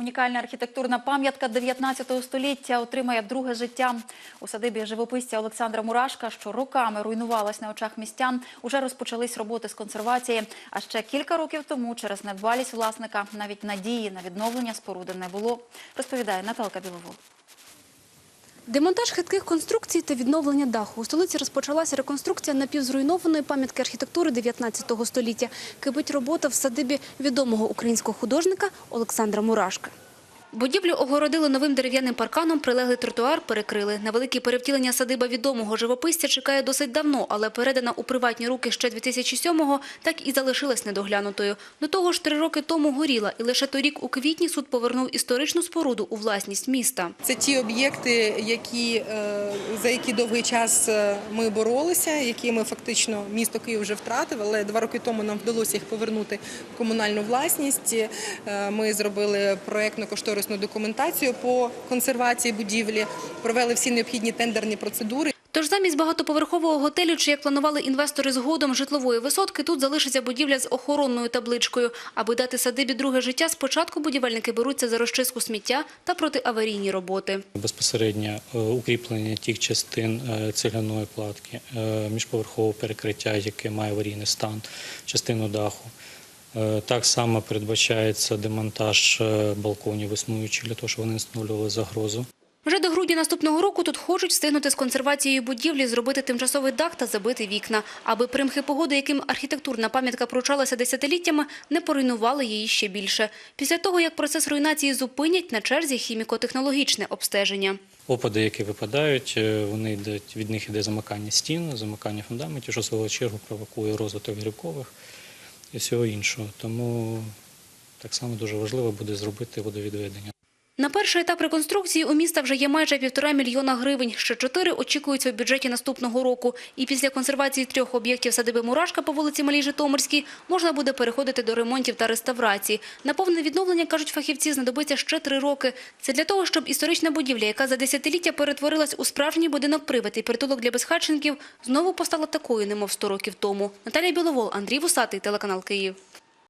Унікальна архітектурна пам'ятка 19 століття отримає друге життя. У садибі живописця Олександра Мурашка, що роками руйнувалась на очах містян, уже розпочались роботи з консервації. А ще кілька років тому через недбалість власника навіть надії на відновлення споруди не було, розповідає Наталка Біловол. Демонтаж хитких конструкцій та відновлення даху. У столиці розпочалася реконструкція напівзруйнованої пам'ятки архітектури 19 століття. Кипить робота в садибі відомого українського художника Олександра Мурашка. Будівлю огородили новим дерев'яним парканом, прилеглий тротуар перекрили. На велике перевтілення садиба відомого живописця чекає досить давно, але передана у приватні руки ще 2007-го, так і залишилась недоглянутою. До того ж, три роки тому горіла, і лише торік у квітні суд повернув історичну споруду у власність міста. Це ті об'єкти, які е, за які довгий час е, ми боролися, які ми фактично місто Київ вже втратив, але два роки тому нам вдалося їх повернути в комунальну власність. Е, Ми зробили проєктно-кошторисну документацію по консервації будівлі, провели всі необхідні тендерні процедури. Тож замість багатоповерхового готелю, чи як планували інвестори згодом житлової висотки, тут залишиться будівля з охоронною табличкою. Аби дати садибі друге життя, спочатку будівельники беруться за розчистку сміття та протиаварійні роботи. Безпосередньо е, укріплення тих частин е, цегляної платки, е, міжповерхове перекриття, яке має аварійний стан, частину даху. Е, Так само передбачається демонтаж е, балконів існуючих для того, щоб вони не становлювали загрозу. Вже до грудня наступного року тут хочуть встигнути з консервацією будівлі, зробити тимчасовий дах та забити вікна, аби примхи погоди, яким архітектурна пам'ятка пручалася десятиліттями, не поруйнували її ще більше. Після того, як процес руйнації зупинять, на черзі хіміко-технологічне обстеження. Опади, які випадають, е, вони йдуть, від них йде замикання стін, замикання фундаментів, що в свою чергу провокує розвиток грибкових і всього іншого. Тому так само дуже важливо буде зробити водовідведення. На перший етап реконструкції у міста вже є майже півтора мільйона гривень. Ще чотири очікуються в бюджеті наступного року. І після консервації трьох об'єктів садиби Мурашка по вулиці Малій Житомирській можна буде переходити до ремонтів та реставрації. На повне відновлення, кажуть фахівці, знадобиться ще три роки. Це для того, щоб історична будівля, яка за десятиліття перетворилась у справжній будинок привид і притулок для безхатченків, знову постала такою, немов сто років тому. Наталія Біловол, Андрій Вусатий, телеканал Київ.